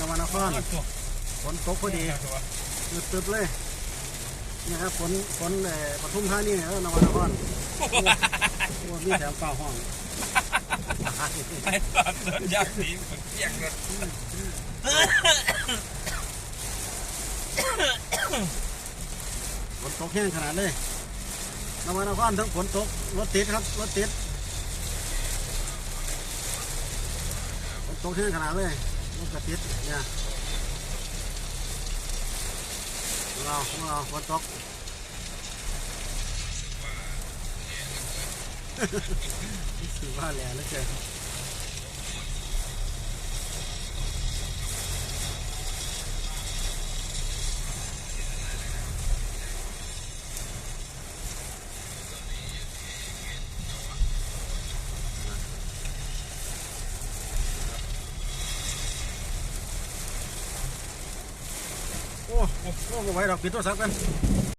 นวนครฝนตกพอดีตึบตึบๆเลยเนี่ยครับฝนฝนเอ่อปทุมธานีเออนวนครโอ้โหมีแถมเปล่าห้องไอ้ตอนเดินยากหนีมันเปียกเลยฝนตกแห้งขนาดเลยนวนครทั้งฝนตกรถติดครับรถติดฝนตกแห้งขนาดเลย รถกระติดเนี่ยของเราของเราฝนตกถือว่าแหล่แล้วเกิน โอ้โอ้โอ้บ่ไหวดอกปิดโทรศัพท์กัน